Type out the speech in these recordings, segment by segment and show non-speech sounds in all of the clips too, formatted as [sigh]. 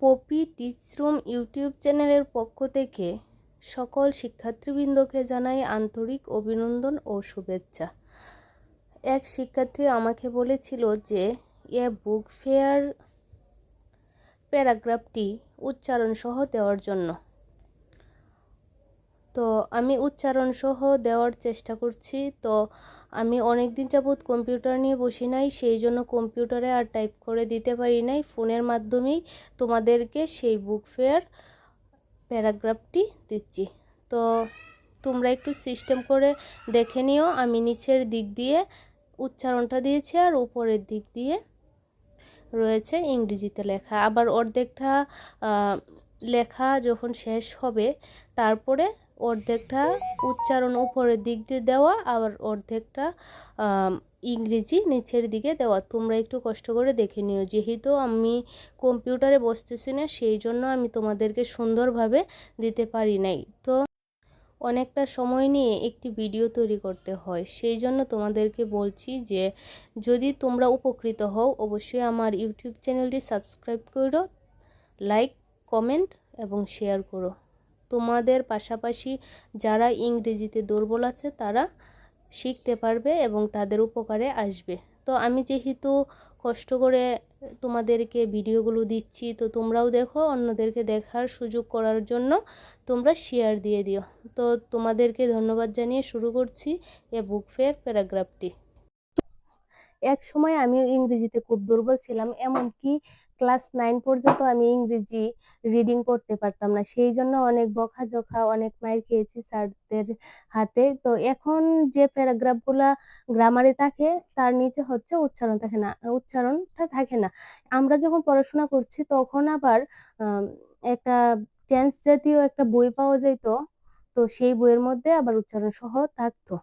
Poppy টিচরুম YouTube চ্যানেলের পক্ষ থেকে সকল শিক্ষার্থীবৃন্দকে জানাই আন্তরিক অভিনন্দন ও শুভেচ্ছা। এক শিক্ষার্থী আমাকে বলেছিল যে, এ বুক ফেয়ার প্যারাগ্রাফটি উচ্চারণ সহ দেওয়ার জন্য। তো আমি উচ্চারণ সহ দেওয়ার চেষ্টা করছি। তো আমি অনেক দিন যাবৎ কম্পিউটার নিয়ে বসি নাই, সেই জন্য কম্পিউটারে আর টাইপ করে দিতে পারি নাই। ফোনের মাধ্যমেই তোমাদেরকে সেই বুক ফেয়ার প্যারাগ্রাফটি দিচ্ছি। তো তোমরা একটু সিস্টেম করে দেখে নিও, আমি নিচের দিক দিয়ে উচ্চারণটা দিয়েছি আর উপরের দিক দিয়ে রয়েছে ইংরেজিতে লেখা। আবার অর্ধেকটা লেখা যখন শেষ হবে, তারপরে অর্ধেকটা উচ্চারণ উপরের দিক দিয়ে দেওয়া, আবার অর্ধেকটা ইংরেজি নিচের দিকে দেওয়া। তোমরা একটু কষ্ট করে দেখে নিও। যেহেতু আমি কম্পিউটারে বসতেছি না, সেই জন্য আমি তোমাদেরকে সুন্দরভাবে দিতে পারি নাই। তো অনেকটা সময় নিয়ে একটি ভিডিও তৈরি করতে হয়। সেই জন্য তোমাদেরকে বলছি যে, যদি তোমরা উপকৃত হও, অবশ্যই আমার ইউটিউব চ্যানেলটি সাবস্ক্রাইব করো, লাইক, কমেন্ট এবং শেয়ার করো। তোমাদের পাশাপাশি যারা ইংরেজিতে দুর্বল আছে, তারা শিখতে পারবে এবং তাদের উপকারে আসবে। তো আমি যেহেতু কষ্ট করে তোমাদেরকে ভিডিওগুলো দিচ্ছি, তো তোমরাও দেখো, অন্যদেরকে দেখার সুযোগ করার জন্য তোমরা শেয়ার দিয়ে দিও। তো তোমাদেরকে ধন্যবাদ জানিয়ে শুরু করছি এ বুক ফেয়ার প্যারাগ্রাফটি এক সময় আমি ইংরেজিতে খুব দুর্বল ছিলাম, এমনকি ক্লাস নাইন পর্যন্ত আমি ইংরেজি রিডিং করতে পারতাম না। সেই জন্য অনেক বকাঝকা, অনেক মায়ের খেয়েছি স্যারদের হাতে। তো এখন যে প্যারাগ্রাফগুলা গ্রামারে থাকে, তার নিচে হচ্ছে উচ্চারণ থাকে না, উচ্চারণটা থাকে না। আমরা যখন পড়াশোনা করছি, তখন আবার একটা টেন্স জাতীয় একটা বই পাওয়া যেত তো সেই বইয়ের মধ্যে আবার উচ্চারণ সহ থাকতো।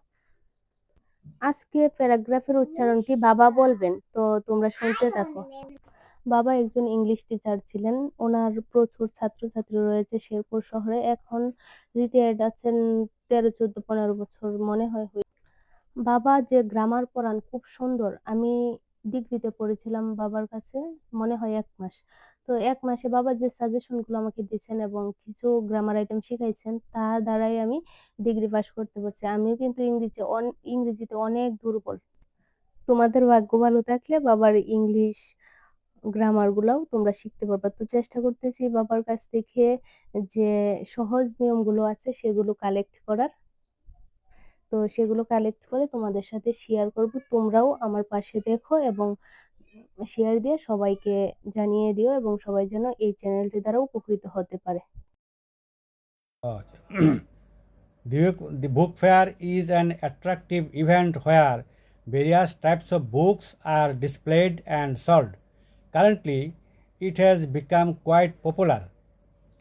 আজকে প্যারাগ্রাফের উচ্চারণটি বাবা বলবেন? তো তোমরা শুনতে থাকো। বাবা একজন ইংলিশ টিচার ছিলেন। ওনার প্রচুর ছাত্রছাত্রী রয়েছে শেরপুর শহরে। এখন রিটায়ার্ড আছেন তেরো, চোদ্দ, পনেরো বছর মনে হয় বাবা যে গ্রামার পড়ান খুব সুন্দর। আমি ডিগ্রিতে পড়েছিলাম বাবার কাছে, মনে হয় এক মাস। তো এক মাসে বাবা যে সাজেশনগুলো আমাকে দিয়েছেন এবং কিছু গ্রামার আইটেম শিখাইছেন, তা দ্বারাই আমি ডিগ্রি পাশ করতে পারছি। আমিও কিন্তু ইংরেজি ইংরেজিতে অনেক দুর্বল। তোমাদের ভাগ্য ভালো থাকলে বাবার ইংলিশ গ্রামার গুলাও তোমরা শিখতে পারবা। তো চেষ্টা করতেছি বাবার কাছ থেকে যে সহজ নিয়মগুলো আছে সেগুলো কালেক্ট করার। তো সেগুলো কালেক্ট করে তোমাদের সাথে শেয়ার করব। তোমরাও আমার পাশে দেখো এবং শেয়ার দিয়ে সবাইকে জানিয়ে দিও এবং সবাই যেন এই চ্যানেলটি দ্বারা উপকৃত হতে পারে। [clears throat] the, book fair is an attractive event where various types of books are displayed and sold. Currently, it has become quite popular.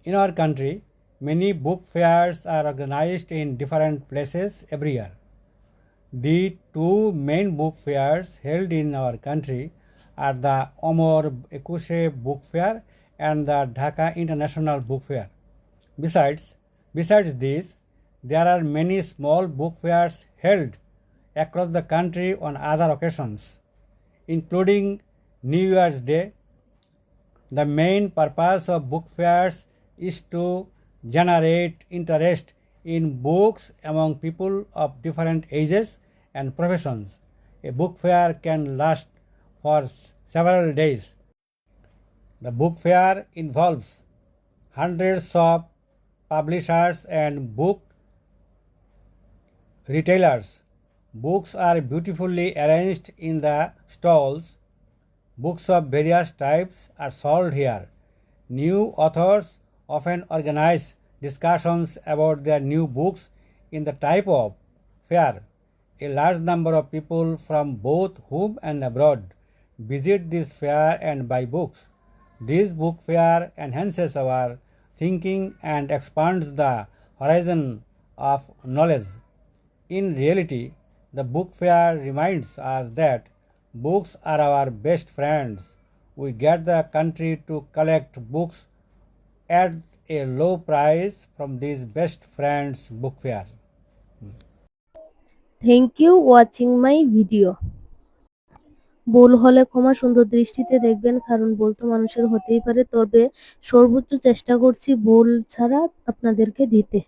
In our country, many book fairs are organized in different places every year. The two main book fairs held in our country are the Omar Ekushe Book Fair and the Dhaka International Book Fair. Besides, besides this, there are many small book fairs held across the country on other occasions, including New Year's Day. The main purpose of book fairs is to generate interest in books among people of different ages and professions. A book fair can last for several days. The book fair involves hundreds of publishers and book retailers. Books are beautifully arranged in the stalls. Books of various types are sold here. New authors often organize discussions about their new books in the type of fair. A large number of people from both home and abroad visit this fair and buy books. This book fair enhances our thinking and expands the horizon of knowledge. In reality, the book fair reminds us that books are our best friends. We get the country to collect books at a low price from these best friends book fair. Thank you watching my video ভুল হলে ক্ষমা সুন্দর দৃষ্টিতে দেখবেন কারণ ভুল তো মানুষের হতেই পারে তবে সর্বোচ্চ চেষ্টা করছি ভুল ছাড়া আপনাদেরকে দিতে